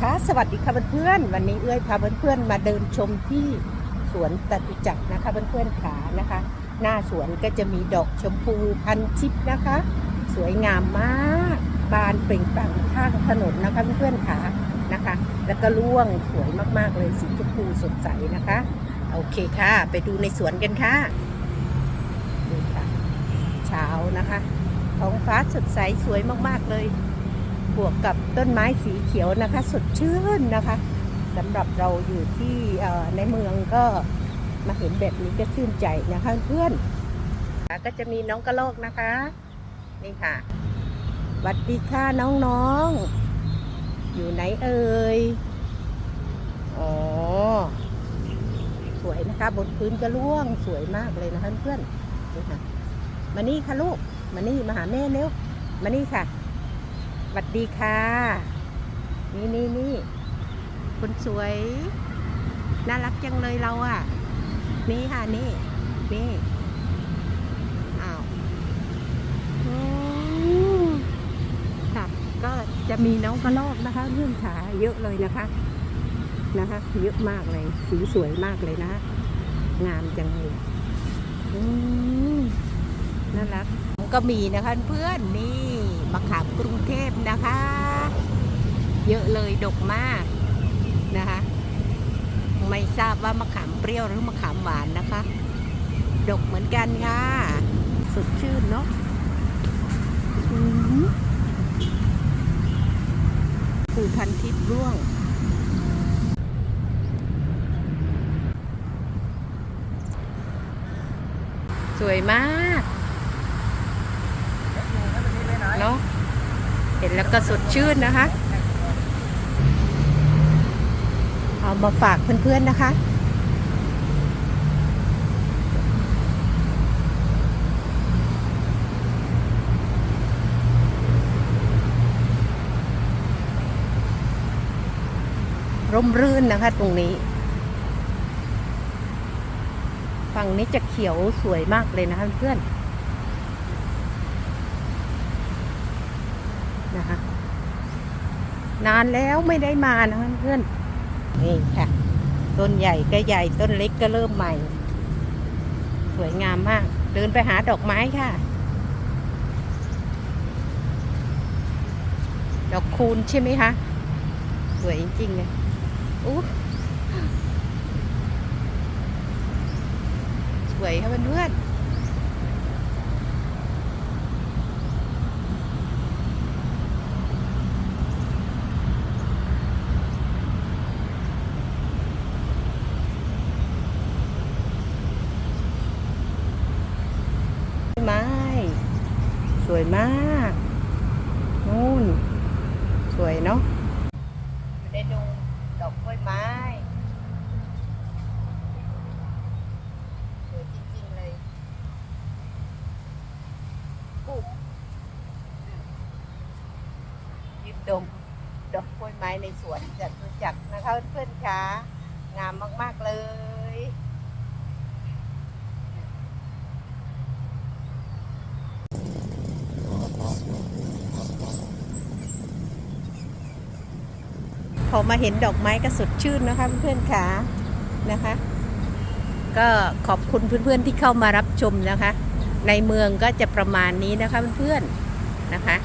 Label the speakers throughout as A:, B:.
A: ค่ะสวัสดีค่ะเพื่อนๆวันนี้เอื้อยพาเพื่อนๆมาเดินชมที่สวนตตุจักรนะคะเพื่อนๆขานะคะ หน้าสวนก็จะมีดอกชมพูพันชิปนะคะ สวยงามมากบานเปล่งปลั่งข้างถนนนะคะเพื่อนๆขานะคะ แล้วก็ร่วงสวยมากๆเลยสีชมพูสดใสนะคะ โอเคค่ะ ไปดูในสวนกันค่ะนี่ค่ะ เช้านะคะท้องฟ้าสดใสสวยมากๆเลย บวกกับต้นไม้สีเขียวนะคะ สดชื่นนะคะสำหรับเราอยู่ที่ในเมืองก็มาเห็นแบบนี้ก็ชื่นใจนะคะเพื่อนก็จะมีน้องกระโลกนะคะ นี่ค่ะสวัสดีค่ะน้องๆ อยู่ไหนเอ่ยอ๋อสวยนะคะ บนพื้นกระล่วงสวยมากเลยนะคะเพื่อนนี่ค่ะมานี่ค่ะลูกมานี่มาหาแม่เร็วมานี่ค่ะ สวัสดีค่ะ นี่นี่นี่คนสวย น่ารักจังเลยเราอะ่ะ นี่ค่ะนี่นี่อ้าวอืมค่ะก็จะมีน้องกระรอกนะคะเรื่องขาเยอะเลยนะคะ นะคะ เยอะมากเลย สีสวยมากเลยนะงามจังเลยอืมน่ารักก็มีนะคะเพื่อนนี่ มะขามกรุงเทพนะคะ เยอะเลยดกมากนะคะ ไม่ทราบว่ามะขามเปรี้ยวหรือมะขามหวานนะคะ ดกเหมือนกันค่ะ สดชื่นเนาะอืมภูพันทิพย์ร่วงสวยมาก เนาะ เห็นแล้วก็สดชื่นนะคะ เอามาฝากเพื่อนๆนะคะร่มรื่นนะคะตรงนี้ ฝั่งนี้จะเขียวสวยมากเลยนะคะเพื่อน นะคะ นานแล้วไม่ได้มานะเพื่อนๆนี่ค่ะ ต้นใหญ่ก็ใหญ่ต้นเล็กก็เริ่มใหม่ สวยงามมาก เดินไปหาดอกไม้ค่ะ ดอกคูณใช่ไหมคะ สวยจริงๆเลยอู้สวยค่ะเพื่อนๆ ไม้ สวยมากนู่น สวยเนาะอยู่ในดงดอกกล้วยไม้ สวยจริงๆเลยปุ๊บยืนดมดอกกล้วยไม้ในสวนจัดรู้จักนะคะเพื่อนๆคะงามมากๆเลย พอมาเห็นดอกไม้ก็สดชื่นนะคะเพื่อนๆค่ะนะคะ ก็ขอบคุณเพื่อนๆที่เข้ามารับชมนะคะ ในเมืองก็จะประมาณนี้นะคะเพื่อนๆนะคะ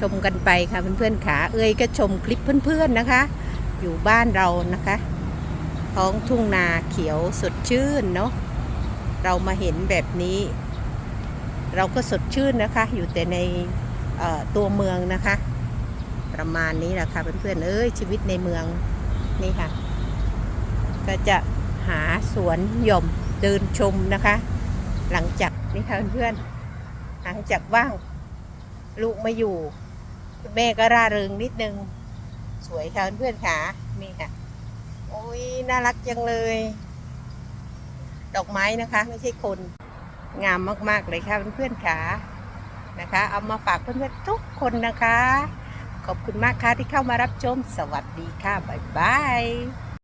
A: ชมกันไปค่ะเพื่อนๆขาเอ้ยก็ชมคลิปเพื่อนๆนะคะ อยู่บ้านเรานะคะ ท้องทุ่งนาเขียวสดชื่นเนาะเรามาเห็นแบบนี้ เราก็สดชื่นนะคะ อยู่แต่ในตัวเมืองนะคะ ประมาณนี้แหละค่ะเพื่อนๆเอ้ยชีวิตในเมืองนี่ค่ะ ก็จะหาสวนหย่อมเดินชมนะคะ หลังจากนี่ค่ะเพื่อนๆหลังจากว่างลูกมาอยู่แม่ก็ร่าเริงนิดนึง สวยค่ะเพื่อนๆค่ะนี่ค่ะโอ้ยน่ารักจังเลย ดอกไม้นะคะ ไม่ใช่คนงามมากๆเลยค่ะเพื่อนๆค่ะนะคะ เอามาฝากเพื่อนๆทุกคนนะคะ ขอบคุณมากค่ะที่เข้ามารับชม สวัสดีค่ะ บ๊ายบาย